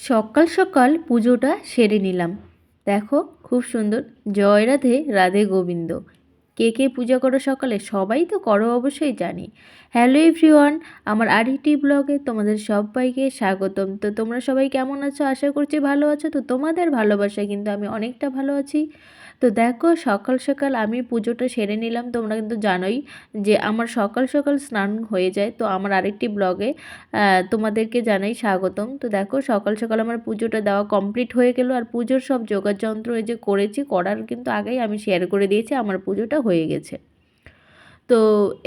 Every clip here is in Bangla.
সকাল সকাল পুজোটা সেরে নিলাম। দেখো খুব সুন্দর। জয় রাধে রাধে গোবিন্দ। কে কে পূজা করো সকালে? সবাই তো করো অবশ্যই জানি। হ্যালো এভরিওয়ান, আমার আরইটি ব্লগে তোমাদের সবাইকে স্বাগতম। তো তোমরা সবাই কেমন আছো? আশা করছি ভালো আছো। তো তোমাদের ভালোবাসা কিন্তু আমি অনেকটা ভালো আছি। তো দেখো সকাল সকাল আমি পুজোটা সেরে নিলাম। তোমরা কিন্তু জানোই যে আমার সকাল সকাল স্নান হয়ে যায়। তো আমার আরেকটি ব্লগে তোমাদেরকে জানাই স্বাগতম। তো দেখো সকাল সকাল আমার পুজোটা দেওয়া কমপ্লিট হয়ে গেল আর পুজোর সব যোগাযন্ত্র এই যে করেছি, করার কিন্তু আগেই আমি শেয়ার করে দিয়েছি। আমার পুজোটা হয়ে গেছে। তো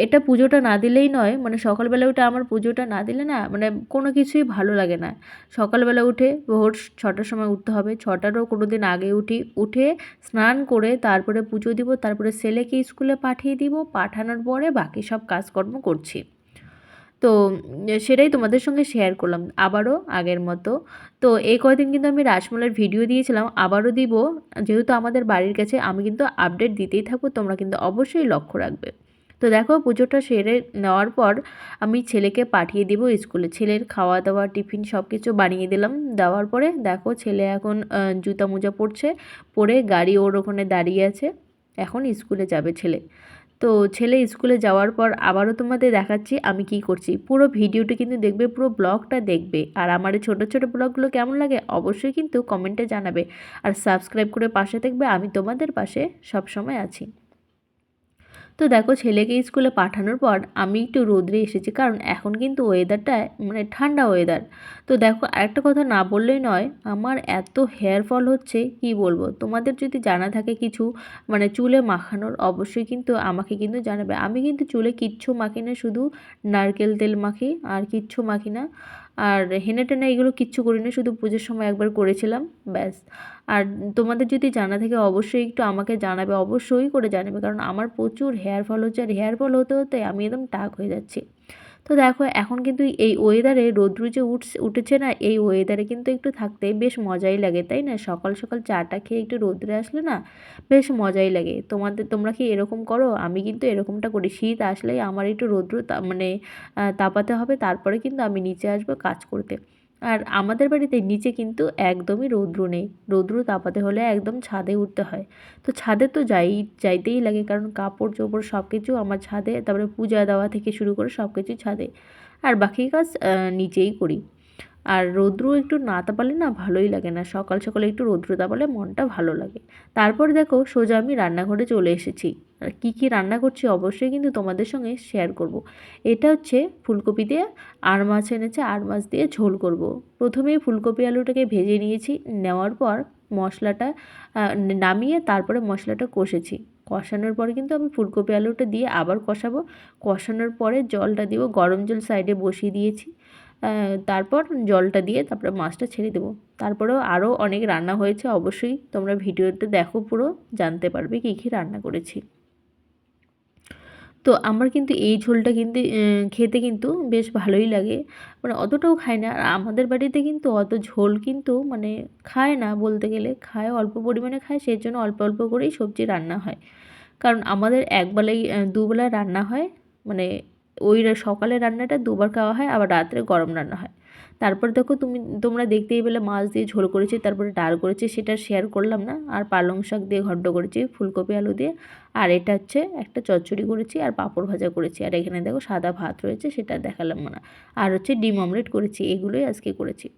এটা পুজোটা না দিলেই নয় মানে সকালবেলা উঠে আমার পুজোটা না দিলে না মানে কোনো কিছুই ভালো লাগে না। সকালবেলা উঠে ভোর ছটার সময় উঠতে হবে, ছটারও কোনো দিন আগে উঠি, উঠে স্নান করে তারপরে পুজো দিব, তারপরে ছেলেকে স্কুলে পাঠিয়ে দিব, পাঠানোর পরে বাকি সব কাজকর্ম করছি। তো সেটাই তোমাদের সঙ্গে শেয়ার করলাম, আবারও আগের মতো। তো এই কয়দিন কিন্তু আমি রাসমলার ভিডিও দিয়েছিলাম, আবারও দিব। যেহেতু আমাদের বাড়ির কাছে, আমি কিন্তু আপডেট দিতেই থাকব, তোমরা কিন্তু অবশ্যই লক্ষ্য রাখবে। তো দেখো পুজোটা সেরে নেওয়ার পর আমি ছেলেকে পাঠিয়ে দিব স্কুলে। ছেলের খাওয়া দাওয়া টিফিন সব কিছু বানিয়ে দিলাম। দেওয়ার পরে দেখো ছেলে এখন জুতা মোজা পরছে, পরে গাড়ি ওর ওখানে দাঁড়িয়ে আছে। এখন স্কুলে যাবে ছেলে। তো ছেলে স্কুলে যাওয়ার পর আবারও তোমাদের দেখাচ্ছি আমি কি করছি। পুরো ভিডিওটি কিন্তু দেখবে, পুরো ব্লগটা দেখবে। আর আমার এই ছোটো ছোটো ব্লগগুলো কেমন লাগে অবশ্যই কিন্তু কমেন্টে জানাবে। আর সাবস্ক্রাইব করে পাশে দেখবে আমি তোমাদের পাশে সবসময় আছি। তো দেখো ছেলেকে স্কুলে পাঠানোর পর আমি একটু রোদ্রে এসেছি, কারণ এখন কিন্তু ওয়েদারটা মানে ঠান্ডা ওয়েদার তো দেখো আরেকটা কথা না বললেই নয়, আমার এত হেয়ার ফল হচ্ছে, কি বলব? তোমাদের যদি জানা থাকে কিছু মানে চুলে মাখানোর, অবশ্যই কিন্তু আমাকে কিন্তু জানাবে। আমি কিন্তু চুলে কিচ্ছু মাখি না, শুধু নারকেল তেল মাখি আর কিচ্ছু মাখি না। আর হেনে টেনে এগুলো কিচ্ছু করি না শুধু পুজোর সময় একবার করেছিলাম, ব্যাস। আর তোমাদের যদি জানা থাকে, অবশ্যই একটু আমাকে জানাবে, অবশ্যই করে জানাবে, কারণ আমার প্রচুর হেয়ার ফল হচ্ছে, আর হেয়ার ফল হতে হতে আমি একদম টাক হয়ে যাচ্ছি। তো দেখো, এখন কিন্তু এই ওয়েদারে রৌদ্র যে উঠছে উঠেছে না, এই ওয়েদারে কিন্তু একটু থাকতে বেশ মজাই লাগে, তাই না? সকাল সকাল চাটা খেয়ে একটু রৌদ্রে আসলে না, বেশ মজাই লাগে। তোমাদের, তোমরা কি এরকম করো? আমি কিন্তু এরকমটা করি। শীত আসলেই আমার একটু রৌদ্র মানে তাপাতে হবে, তারপরে কিন্তু আমি নিচে আসব কাজ করতে। আর আমাদের বাড়িতে নিচে কিন্তু একদমই রৌদ্র নেই। রৌদ্র তাপাতে হলে একদম ছাদে উঠতে হয়। তো ছাদে তো যাই, যাইতেই লাগে কারণ কাপড় চোপড় সব কিছু আমার ছাদে, তারপরে পূজা দেওয়া থেকে শুরু করে সব কিছু ছাদে। আর বাকি কাজ নিচেই করি। আর রৌদ্র একটু না তাপালে না ভালোই লাগে না। সকাল সকালে একটু রৌদ্র তাপালে মনটা ভালো লাগে। তারপর দেখো সোজা আমি রান্নাঘরে চলে এসেছি। কী কী রান্না করছি অবশ্যই কিন্তু তোমাদের সঙ্গে শেয়ার করব। এটা হচ্ছে ফুলকপি দিয়ে আর মাছ এনেছে, আর মাছ দিয়ে ঝোল করব। প্রথমেই ফুলকপি আলুটাকে ভেজে নিয়েছি, নেওয়ার পর মশলাটা নামিয়ে তারপরে মশলাটা কষেছি। কষানোর পরে কিন্তু আমি ফুলকপি আলুটা দিয়ে আবার কষাবো। কষানোর পরে জলটা দিব, গরম জল সাইডে বসিয়ে দিয়েছি। তারপর জলটা দিয়ে তারপরে মাছটা ছেড়ে দেবো। তারপরেও আরও অনেক রান্না হয়েছে, অবশ্যই তোমরা ভিডিওতে দেখো পুরো, জানতে পারবে কী কী রান্না করেছি। তো আমার কিন্তু এই ঝোলটা কিন্তু খেতে কিন্তু বেশ ভালোই লাগে। মানে অতটাও খায় না। আর আমাদের বাড়িতে কিন্তু অত ঝোল কিন্তু মানে খায় না বলতে গেলে। খায়, অল্প পরিমাণে খায়, সেই জন্য অল্প অল্প করেই সবজি রান্না হয়। কারণ আমাদের একবেলাই দুবেলা রান্না হয়। মানে ওই সকালে রান্নাটা দুবার খাওয়া হয়, আবার রাত্রে গরম রান্না হয়। তারপর দেখো তুমি, তোমরা দেখতেই পেলে মাছ দিয়ে ঝোল করেছি, তারপরে ডাল করেছি, সেটা শেয়ার করলাম না। আর পালং শাক দিয়ে ঘন্ট করেছি, ফুলকপি, আলু দিয়ে। আর এটা হচ্ছে একটা চচ্চড়ি করেছি আর পাঁপড় ভাজা করেছি। আর এখানে দেখো সাদা ভাত রয়েছে, সেটা দেখালাম না। আর হচ্ছে ডিম অমলেট করেছি, এগুলোই আজকে করেছি।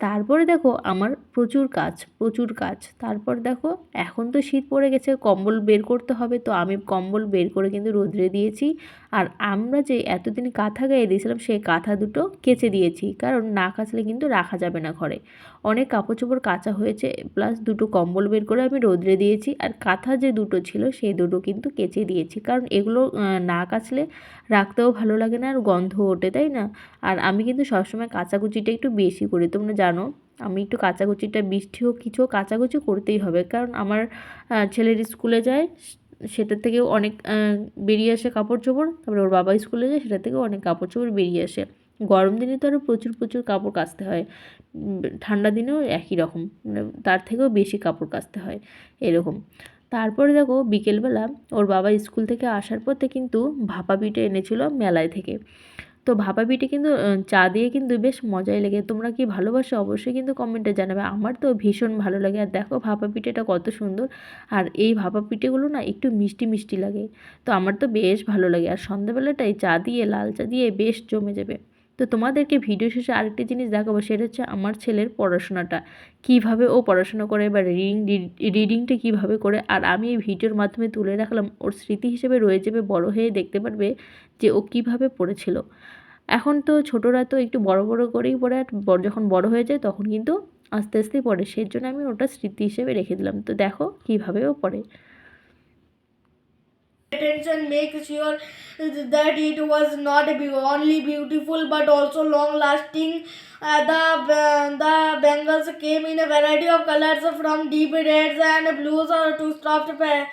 তারপরে দেখো আমার প্রচুর কাজ প্রচুর কাজ। তারপর দেখো, এখন তো শীত পড়ে গেছে, কম্বল বের করতে হবে। তো আমি কম্বল বের করে কিন্তু রোদ্রে দিয়েছি। আর আমরা যে এতদিন কাঁথা গায়ে দিয়েছিলাম, সেই কাঁথা দুটো কেচে দিয়েছি। কারণ না কাচলে কিন্তু রাখা যাবে না ঘরে। অনেক কাপড় চোপড় কাচা হয়েছে, প্লাস দুটো কম্বল বের করে আমি রোদ্রে দিয়েছি। আর কাঁথা যে দুটো ছিল, সেই দুটো কিন্তু কেচে দিয়েছি। কারণ এগুলো না কাচলে রাখতেও ভালো লাগে না আর গন্ধ ওঠে, তাই না? আর আমি কিন্তু সবসময় কাচাকুচিটা একটু বেশি করি। তোমরা জানো, আমি একটু কাচাকুচিটা বৃষ্টি হোক, কিছু কাচাকুচি করতেই হবে। কারণ আমার ছেলের স্কুলে যায় সেটার থেকেও অনেক বেরিয়ে আসে কাপড় চোপড় তারপরে ওর বাবা স্কুলে যায়, সেটা থেকেও অনেক কাপড় চোপড় বেরিয়ে আসে। গরম দিনে তো আরও প্রচুর প্রচুর কাপড় কাচতে হয়। ঠান্ডা দিনেও একই রকম। মানে তার থেকেও বেশি কাপড় কাচতে হয়, এরকম। তারপরে দেখো বিকেলবেলা ওর বাবা স্কুল থেকে আসার পথে কিন্তু ভাপা পিঠে এনেছিল মেলায় থেকে। তো ভাপা পিঠে কিন্তু চা দিয়ে কিন্তু বেশ মজাই লাগে। তোমরা কি ভালোবাসো? অবশ্যই কিন্তু কমেন্টে জানাবে। আমার তো ভীষণ ভালো লাগে। আর দেখো ভাপা পিঠেটা কত সুন্দর। আর এই ভাপা পিঠেগুলো না একটু মিষ্টি মিষ্টি লাগে। তো আমার তো বেশ ভালো লাগে। আর সন্ধ্যাবেলাটাই চা দিয়ে, লাল চা দিয়ে বেশ জমে যাবে। তো তোমাদেরকে ভিডিও শেষে আরেকটি জিনিস দেখাবো, সেটা হচ্ছে আমার ছেলের পড়াশোনাটা। কীভাবে ও পড়াশোনা করে বা রিডিং রিডিংটা কীভাবে করে, আর আমি এই ভিডিওর মাধ্যমে তুলে রাখলাম, ওর স্মৃতি হিসেবে রয়ে যাবে, বড় হয়ে দেখতে পারবে যে ও কীভাবে পড়েছিল। এখন তো ছোটরা তো একটু বড় বড় করেই পড়ে, আর যখন বড় হয়ে যায় তখন কিন্তু আস্তে আস্তেই পড়ে সেই জন্য আমি ওটা স্মৃতি হিসেবে রেখে দিলাম। তো দেখো কীভাবে ও পড়ে। Attention make sure that it was not only beautiful but also long lasting uh, the uh, the bangles came in a variety of colors from deep reds and blues to soft pa-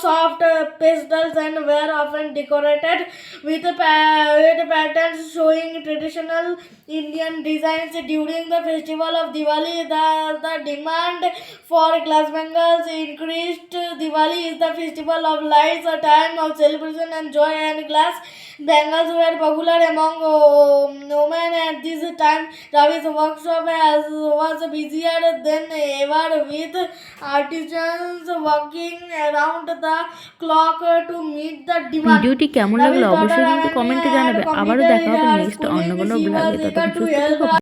soft pastels and were often decorated with, with patterns showing traditional Indian designs during the festival of Diwali. The, the demand for glass bangles increased. Diwali is the festival of lights, a time of celebration and joy, and glass bangles were popular among uh, women at this time. Ravi's workshop has, was busier than ever with artisans working around the clock to meet the demand. ভিডিওটি কেমন লাগল অবশ্যই কিন্তু কমেন্টে জানাবে আবারও দেখা হবে নেক্সট অন্য কোনো ব্লগে ততক্ষণ সুস্থ